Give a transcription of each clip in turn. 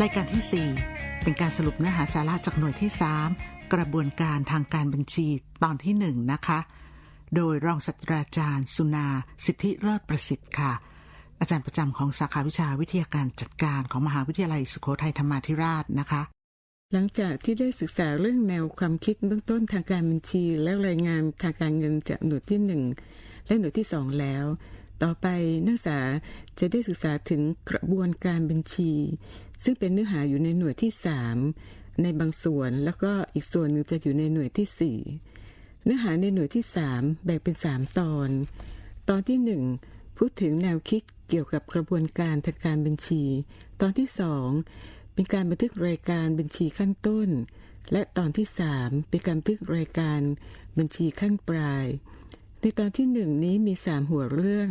รายการที่ 4 เป็นการสรุปเนื้อหาสาระจากหน่วยที่ 3 กระบวนการทางการบัญชีตอนที่ 1 นะคะ โดยรองศาสตราจารย์ สุนา สิทธิเลิศประสิทธิ์ค่ะ อาจารย์ประจำของสาขาวิชาวิทยาการจัดการของมหาวิทยาลัยสุโขทัยธรรมาธิราชนะคะ หลังจากที่ได้ศึกษาเรื่องแนวความคิดเบื้องต้นทางการบัญชี และรายงานทางการเงินจากหน่วยที่ 1 และหน่วยที่ 2 แล้ว ต่อไปนักศึกษาจะได้ศึกษาถึงกระบวนการบัญชี ซึ่งเป็นเนื้อหาอยู่ในหน่วยที่ 3 ในบางส่วนแล้วก็อีกส่วนหนึ่งจะอยู่ในหน่วยที่ 4 เนื้อหาในหน่วยที่ 3 แบ่งเป็น 3 ตอน ตอนที่ 1 พูดถึงแนวคิดเกี่ยวกับกระบวนการทางการบัญชี ตอนที่ 2 เป็นการบันทึกรายการบัญชีขั้นต้น และตอนที่ 3 เป็นการบันทึกรายการบัญชีขั้นปลาย ในตอนที่หนึ่งนี้มี3หัวเรื่อง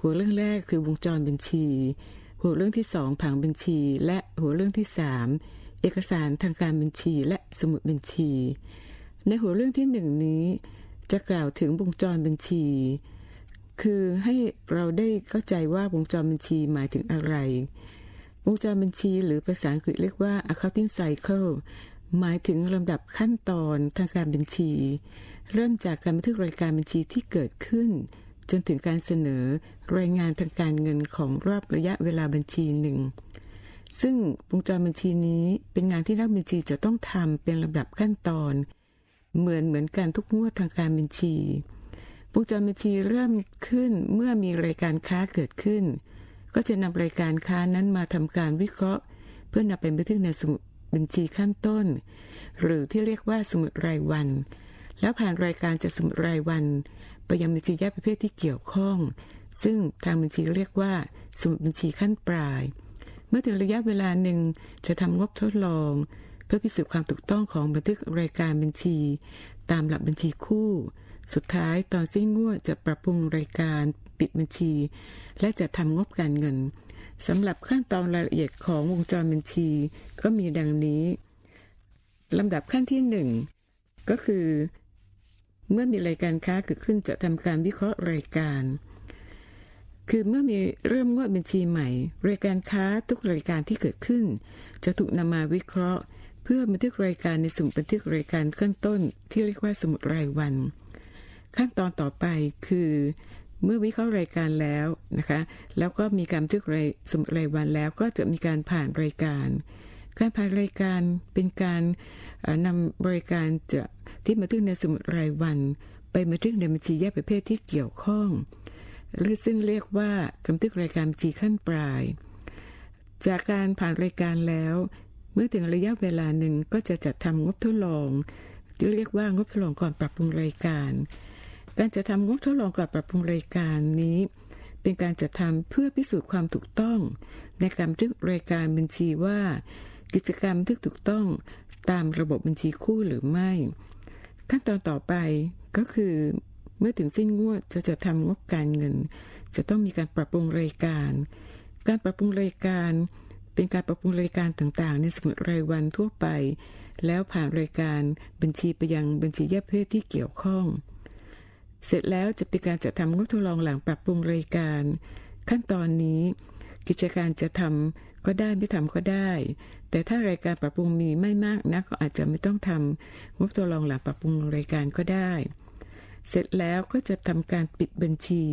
หัวเรื่องแรกคือวงจรบัญชี หัวเรื่องที่2ผังบัญชี และหัวเรื่องที่3เอกสารทางการบัญชีและสมุดบัญชี ในหัวเรื่องที่หนึ่งนี้ จะกล่าวถึงวงจรบัญชี คือให้เราได้เข้าใจว่าวงจรบัญชีหมายถึงอะไร วงจรบัญชีหรือภาษาอังกฤษเรียกว่า accounting cycle หมายถึงลำดับขั้นตอนทางการบัญชี เริ่มจากการบันทึกรายการบัญชีที่เกิดขึ้น จนถึงการเสนอรายงานทางการเงินของรอบระยะเวลาบัญชีหนึ่ง ซึ่งวงจรบัญชีนี้เป็นงานที่นักบัญชีจะต้องทำเป็นลำดับขั้นตอน เหมือนเหมือนการทุกงวดทางการบัญชีวงจรบัญชีเริ่มขึ้นเมื่อมีรายการค้าเกิดขึ้น ก็จะนำรายการค้านั้นมาทำการวิเคราะห์ เพื่อนำไปบันทึกในสมุดบัญชีขั้นต้น หรือที่เรียกว่าสมุดรายวัน แล้วผ่านรายการจากสมุดรายวัน ไปยังบัญชีแยกประเภทที่เกี่ยวข้อง ซึ่งทางบัญชีเรียกว่า สมุดบัญชีขั้นปลาย เมื่อถึงระยะเวลาหนึ่งจะทำงบทดลอง เพื่อพิสูจน์ความถูกต้องของบันทึกรายการบัญชี ตามหลักบัญชีคู่ สุดท้ายตอนสิ้นงวดจะปรับปรุงรายการปิดบัญชี และจะทำงบการเงินสำหรับขั้นตอนรายละเอียดของวงจรบัญชีก็มีดังนี้ลำดับขั้นที่หนึ่งก็คือ เมื่อมีรายการค้าเกิดขึ้นจะทำการวิเคราะห์รายการ คือเมื่อมีเริ่มงวดบัญชีใหม่ รายการค้าทุกรายการที่เกิดขึ้น จะถูกนำมาวิเคราะห์ เพื่อบันทึกรายการในสมุดบันทึกรายการขั้นต้น ที่เรียกว่าสมุดรายวัน ขั้นตอนต่อไปคือเมื่อวิเคราะห์รายการแล้วนะคะ แล้วก็มีการบันทึกรายสมุดรายวันแล้วก็จะมีการผ่านรายการ การผ่านรายการเป็นการนำบรายการจะที่บันทึกในสมุดรายวัน ไปบันทึกในบัญชีแยกประเภทที่เกี่ยวข้อง หรือซึ่งเรียกว่าบันทึกรายการบัญชีขั้นปลาย จากการผ่านรายการแล้ว เมื่อถึงระยะเวลาหนึ่งก็จะจัดทำงบทดลองที่เรียกว่างบทดลองก่อนปรับปรุงรายการ การจะทำงบทดลองก่อนปรับปรุงรายการนี้เป็นการจัดทำเพื่อพิสูจน์ความถูกต้อง ในการบันทึกรายการบัญชีว่า กิจกรรมที่ถูกต้องตามระบบบัญชีคู่หรือไม่ ขั้นตอนต่อไปก็คือเมื่อถึงสิ้นงวดจะจะทำงบการเงิน จะต้องมีการปรับปรุงรายการ การปรับปรุงรายการเป็นการปรับปรุงรายการต่างๆ ในสมุดรายวันทั่วไป แล้วผ่านรายการบัญชีไปยังบัญชีแยกเภทที่เกี่ยวข้อง เสร็จแล้วจะเป็นการจัดทำงบทดลองหลังปรับปรุงรายการ ขั้นตอนนี้ กิจการจะทำ ก็ได้ไม่ทำก็ได้ แต่ถ้ารายการปรับปรุงมีไม่มากนักก็อาจจะไม่ต้องทำงบทดลองหลังปรับปรุงรายการก็ได้ เสร็จแล้วก็จะทำการปิดบัญชี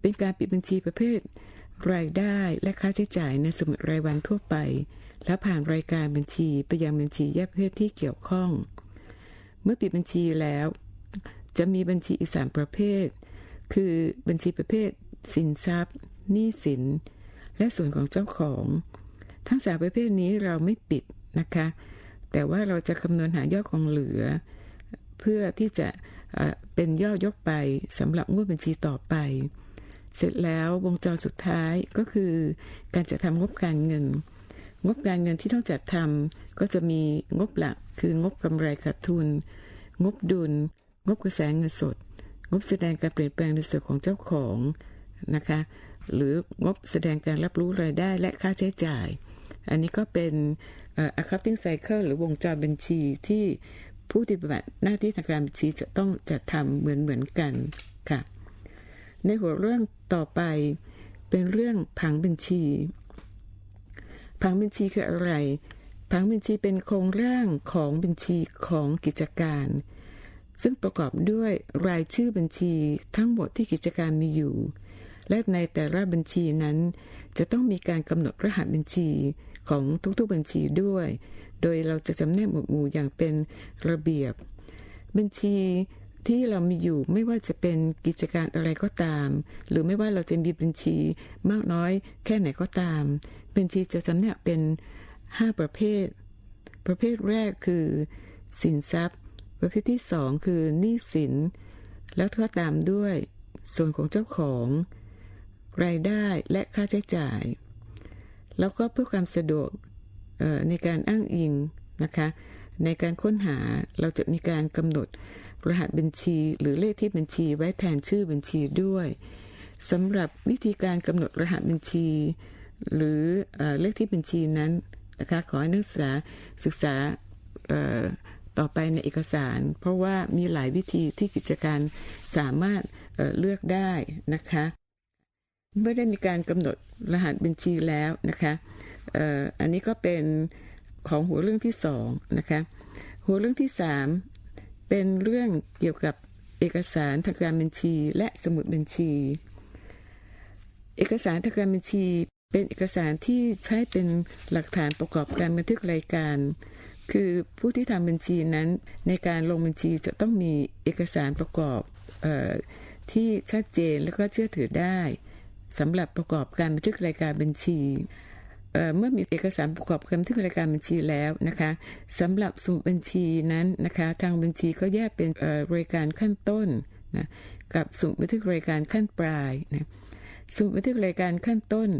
เป็นการปิดบัญชีประเภท รายได้และค่าใช้จ่ายในสมุดรายวันทั่วไป แล้วผ่านรายการบัญชีไปยังบัญชีแยกประเภทที่เกี่ยวข้อง เมื่อปิดบัญชีแล้ว จะมีบัญชีอีกสามประเภท คือบัญชีประเภท สินทรัพย์หนี้สิน และส่วนของเจ้าของ ทั้งสามประเภทนี้เราไม่ปิดนะคะ แต่ว่าเราจะคำนวณหายอดกองเหลือ เพื่อที่จะเป็นยอดยกไปสำหรับงวดบัญชีต่อไป เสร็จแล้ววงจรสุดท้ายก็คือการจะทำงบการเงิน งบการเงินที่ต้องจัดทำก็จะมีงบหลักคืองบกำไรขาดทุน งบดุล งบกระแสเงินสด งบแสดงการเปลี่ยนแปลงในส่วนของเจ้าของนะคะ หรืองบแสดงการรับรู้รายได้และค่าใช้จ่าย อันนี้ก็เป็น accounting cycle หรือวงจรบัญชีที่ผู้ปฏิบัติหน้าที่ทางการบัญชีจะต้องจัดทำเหมือนเหมือนกันค่ะ ในหัวเรื่องต่อไปเป็นเรื่องผังบัญชี ผังบัญชีคืออะไร ผังบัญชีเป็นโครงร่างของบัญชีของกิจการ ซึ่งประกอบด้วยรายชื่อบัญชีทั้งหมดที่กิจการมีอยู่ และในแต่ละบัญชีนั้น จะต้องมีการกำหนดรหัสบัญชีของทุกๆบัญชีด้วย โดยเราจะจำแนกหมวดหมู่อย่างเป็นระเบียบ บัญชีที่เรามีอยู่ไม่ว่าจะเป็นกิจการอะไรก็ตาม หรือไม่ว่าเราจะมีบัญชีมากน้อยแค่ไหนก็ตาม บัญชีจะจำแนกเป็น 5 ประเภท ประเภทแรกคือ สินทรัพย์ ประเภทที่สองคือหนี้สิน แล้วก็ตามด้วย ส่วนของเจ้าของ รายได้และค่าใช้จ่าย แล้วก็เพื่อความสะดวกในการอ้างอิงนะคะในการค้นหาเราจะมีการกำหนดรหัสบัญชีหรือเลขที่บัญชีไว้แทนชื่อบัญชีด้วยสำหรับวิธีการกำหนดรหัสบัญชี หรือเลขที่บัญชีนั้นนะคะขอให้นักศึกษาศึกษาต่อไปในเอกสาร เพราะว่ามีหลายวิธีที่กิจการสามารถเเลือกได้นะคะ เมื่อได้มีการกำหนดรหัสบัญชีแล้วนะคะอันนี้ก็เป็นของหัวเรื่องที่สองนะคะหัวเรื่องที่สามเป็นเรื่องเกี่ยวกับเอกสารทางการบัญชีและสมุดบัญชี เอกสารทางการบัญชี เป็นเอกสารที่ใช้เป็นหลักฐานประกอบการบันทึกรายการ คือผู้ที่ทำบัญชีนั้นในการลงบัญชีจะต้องมีเอกสารประกอบออที่ชัดเจนและก็เชื่อถือได้ สำหรับประกอบการบันทึกรายการบัญชีเมื่อมีเอกสารประกอบการบันทึกรายการบัญชีแล้วนะคะสำหรับสมุดบัญชีนั้นนะคะทางบัญชีก็แยกเป็นรายการขั้นต้นนะกับสมุดบันทึกรายการขั้นปลายนะสมุดบันทึกรายการขั้นต้น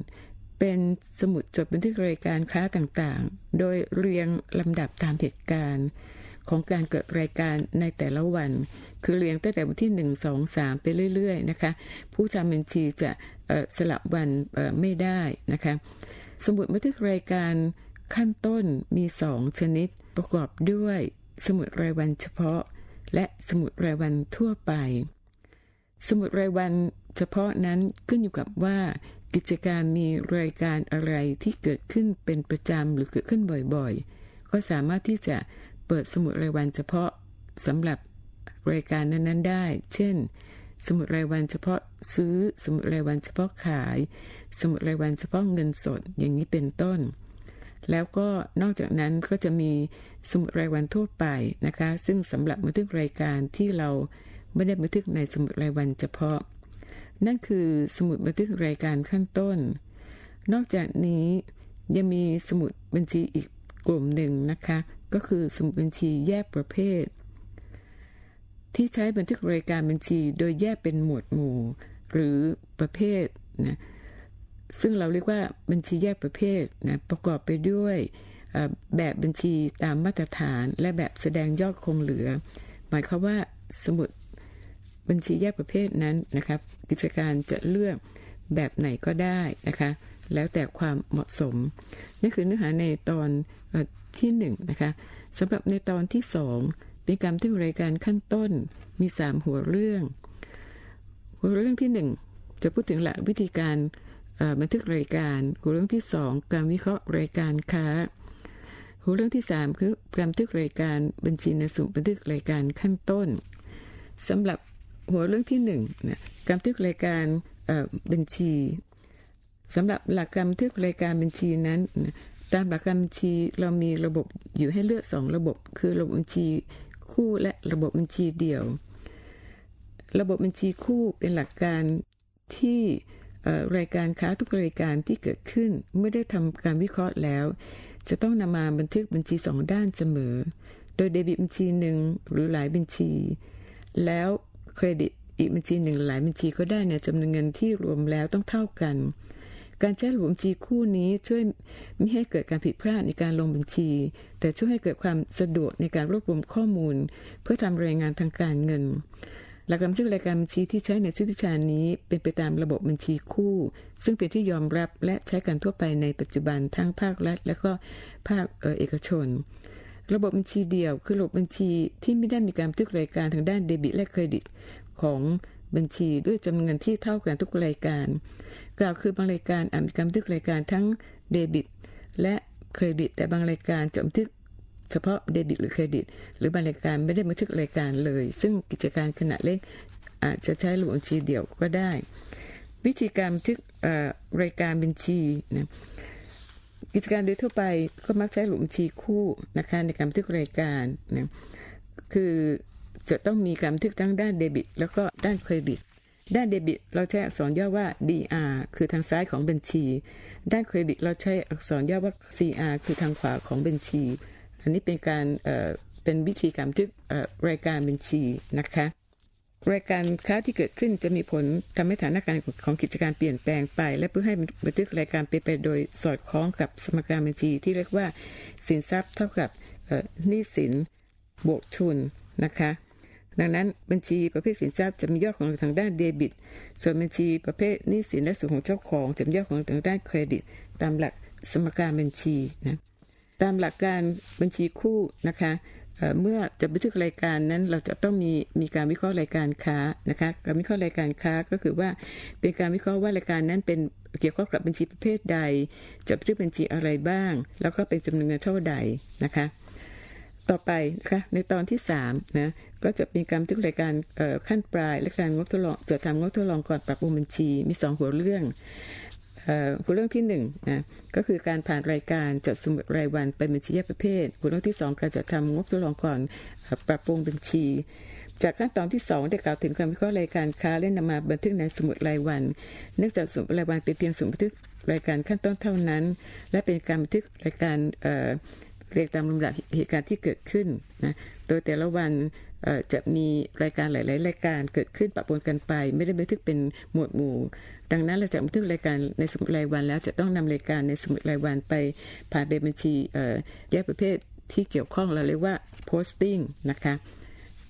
เป็นสมุดจดบันทึกรายการค้าต่างๆ โดยเรียงลำดับตามเหตุการณ์ ของการเกิดรายการในแต่ละวัน คือเรียงตั้งแต่วันที่ 1 2 3 ไปเรื่อยๆนะคะผู้ทำบัญชีจะสลับวันไม่ได้นะคะสมุดบันทึกรายการขั้นต้นมีสองชนิดประกอบด้วยสมุดรายวันเฉพาะ และสมุดรายวันทั่วไป สมุดรายวันเฉพาะนั้นขึ้นอยู่กับว่ากิจการมีรายการอะไรที่เกิดขึ้นเป็นประจำหรือเกิดขึ้นบ่อยๆ ก็สามารถที่จะ เปิดสมุดรายวันเฉพาะสำหรับรายการนั้นๆได้ เช่น สมุดรายวันเฉพาะซื้อ สมุดรายวันเฉพาะขาย สมุดรายวันเฉพาะเงินสด อย่างนี้เป็นต้น แล้วก็นอกจากนั้นก็จะมีสมุดรายวันทั่วไปนะคะ ซึ่งสำหรับบันทึกรายการที่เราไม่ได้บันทึกในสมุดรายวันเฉพาะ นั่นคือสมุดบันทึกรายการขั้นต้น นอกจากนี้ยังมีสมุดบัญชีอีก กลุ่มหนึ่งนะคะ ก็คือสมุดบัญชีแยกประเภท ที่ใช้บันทึกรายการบัญชีโดยแยกเป็นหมวดหมู่ หรือประเภทนะซึ่งเราเรียกว่าบัญชีแยกประเภทนะประกอบไปด้วยแบบบัญชีตามมาตรฐาน และแบบแสดงยอดคงเหลือ หมายความว่าสมุดบัญชีแยกประเภทนั้นนะครับ กิจการจะเลือก แบบไหนก็ได้นะคะ แล้วแต่ความเหมาะสม นี่คือเนื้อหาในตอนที่1นนะคะสำหรับในตอนที่ 2 เป็นการที่รายการขั้นต้นมี 3 หัวเรื่อง หัวเรื่องที่ 1 จะพูดถึงหลักวิธีการบันทึกรายการ หัวเรื่องที่สองการวิเคราะห์รายการค้า หัวเรื่องที่สามคือการบันทึกรายการบัญชีในสมุดบันทึกรายการขั้นต้นสำหรับหัวเรื่องที่หนึ่งนะการบันทึกรายการ บัญชีสำหรับหลักการบันทึกรายการบัญชีนั้น ตามหลักการบัญชีเรามีระบบอยู่ให้เลือกสองระบบ คือระบบบัญชีคู่และระบบบัญชีเดี่ยว ระบบบัญชีคู่เป็นหลักการที่รายการค้าทุกรายการที่เกิดขึ้นเมื่อได้ทำการวิเคราะห์แล้ว จะต้องนำมาบันทึกบัญชีสองด้านเสมอ โดยเดบิตบัญชีหนึ่งหรือหลายบัญชี แล้วเครดิต อีกบัญชีหนึ่งหลายบัญชีก็ได้ในจำนวนเงินที่รวมแล้วต้องเท่ากัน การใช้ระบบบัญชีคู่นี้ช่วยไม่ให้เกิดการผิดพลาดในการลงบัญชี แต่ช่วยให้เกิดความสะดวกในการรวบรวมข้อมูล เพื่อทำรายงานทางการเงินหลักการบันทึกรายการบัญชีที่ใช้ในชุดวิชานี้เป็นไปตามระบบบัญชีคู่ ซึ่งเป็นที่ยอมรับและใช้กันทั่วไปในปัจจุบันทั้งภาครัฐ และก็ภาคเอกชน ระบบบัญชีเดียวคือระบบบัญชีที่ไม่ได้มีการบันทึกรายการทางด้านเดบิตและเครดิต ของบัญชีด้วยจำนวนเงินที่เท่ากันทุกรายการ กล่าวคือบางรายการอาจมีการบันทึกรายการทั้งเดบิต และเครดิต แต่บางรายการจะบันทึกเฉพาะเดบิตหรือเครดิต หรือบางรายการไม่ได้บันทึกรายการเลย ซึ่งกิจการขนาดเล็กอาจจะใช้ระบบบัญชีเดี่ยวก็ได้ วิธีการบันทึกรายการบัญชีนะกิจการโดยทั่วไปก็มักใช้ระบบบัญชีคู่นะคะในการบันทึกรายการนะคือ จะต้องมีการบันทึกทั้งด้านเดบิต แล้วก็ด้านเครดิต ด้านเดบิต เราใช้อักษรย่อว่า DR คือทางซ้ายของบัญชี ด้านเครดิต เราใช้อักษรย่อว่า CR คือทางขวาของบัญชี อันนี้เป็นการเป็นวิธีการบันทึกรายการบัญชีนะคะรายการค้าที่เกิดขึ้นจะมีผลทำให้ฐานะการของกิจการเปลี่ยนแปลงไป และเพื่อให้บันทึกรายการไปไปโดยสอดคล้องกับสมการบัญชีที่เรียกว่าสินทรัพย์เท่ากับหนี้สินบวกทุนนะคะ ดังนั้นบัญชีประเภทสินทรัพย์จะมียอดของทางด้านเดบิต ส่วนบัญชีประเภทหนี้สินและส่วนของเจ้าของจะมียอดของทางด้านเครดิต ตามหลักสมการบัญชีนะตามหลักการบัญชีคู่นะคะเมื่อจะบันทึกรายการนั้นเราจะต้องมีมีการวิเคราะห์รายการค้านะคะการวิเคราะห์รายการค้าก็คือว่าเป็นการวิเคราะห์ว่ารายการนั้นเป็นเกี่ยวข้องกับบัญชีประเภทใด จะบันทึกบัญชีอะไรบ้าง แล้วก็เป็นจำนวนเงินเท่าใดนะคะ ต่อไปนะคะในตอนที่3นะ ก็จะมีการบันทึกรายการขั้นปลายและการงบทดลองจดทำงบทดลองก่อนปรับปรุงบัญชี มี2หัวเรื่องหัวเรื่องที่1นนะก็คือการผ่านรายการจดสมุดรายวันเป็นบัญชีแยกประเภท หัวเรื่องที่ 2 การจัดทำงบทดลองก่อนปรับปรุงบัญชี จากขั้นตอนที่ 2 ได้กล่าวถึงการวิเคราะห์รายการค้าและนำมาบันทึกในสมุดรายวัน เนื่องจากสมุดรายวันเป็นเพียงสมุดบันทึกรายการขั้นต้นเท่านั้น และเป็นการบันทึกรายการ เรียงตามลำดับเหตุการณ์ที่เกิดขึ้นนะโดยแต่ละวันจะมีรายการหลาย ๆ รายการเกิดขึ้นปะปนกันไป ไม่ได้บันทึกเป็นหมวดหมู่ ดังนั้นเราจะบันทึกรายการในสมุดรายวันแล้วจะต้องนำรายการในสมุดรายวันไปผ่านเป็นบัญชีแยกประเภทที่เกี่ยวข้องเราเรียกว่า posting นะคะ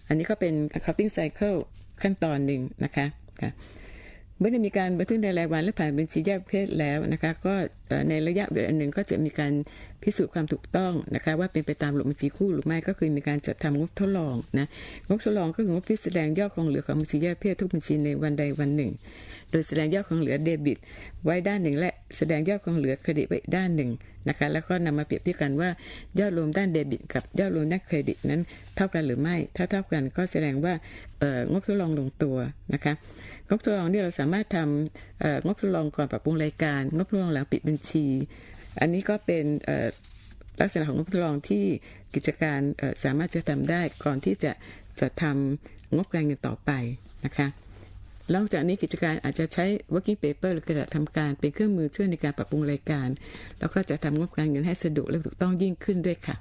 อันนี้ก็เป็น accounting cycle ขั้นตอนหนึ่งนะคะ เมื่อได้มีการบันทึกในรายวันและผ่านบัญชีแยกประเภทแล้วนะคะก็ในระยะเวลาหนึ่งก็จะมีการพิสูจน์ความถูกต้องนะคะว่าเป็นไปตามหลักบัญชีคู่หรือไม่ก็คือมีการจัดทำงบทดลองนะงบทดลองก็คืองบที่แสดงยอดของเหลือของบัญชีแยกประเภททุกบัญชีในวันใดวันหนึ่ง โดยแสดงยอดของเหลือเดบิต ไว้ด้านหนึ่ง และแสดงยอดของเหลือเครดิตไว้ด้านหนึ่งนะคะแล้วก็นำมาเปรียบเทียบกันว่ายอดรวมด้านเดบิต กับยอดรวมด้านเครดิตนั้นเท่ากันหรือไม่ ถ้าเท่ากันก็แสดงว่างบทดลองลงตัวนะคะ งบทดลองเนี่ยเราสามารถทำงบทดลองก่อนปรับปรุงรายการ งบทดลองหลังปิดบัญชี อันนี้ก็เป็นลักษณะของงบทดลองที่กิจการสามารถจะทำได้ก่อนที่จะจะทำงบการเงินต่อไปนะคะนอกจากนี้กิจการอาจจะใช้ working paper หรือกระดาษทำการเป็นเครื่องมือช่วยในการปรับปรุงรายการ แล้วก็จะทำงบการเงินให้สะดวกและถูกต้องยิ่งขึ้นด้วยค่ะ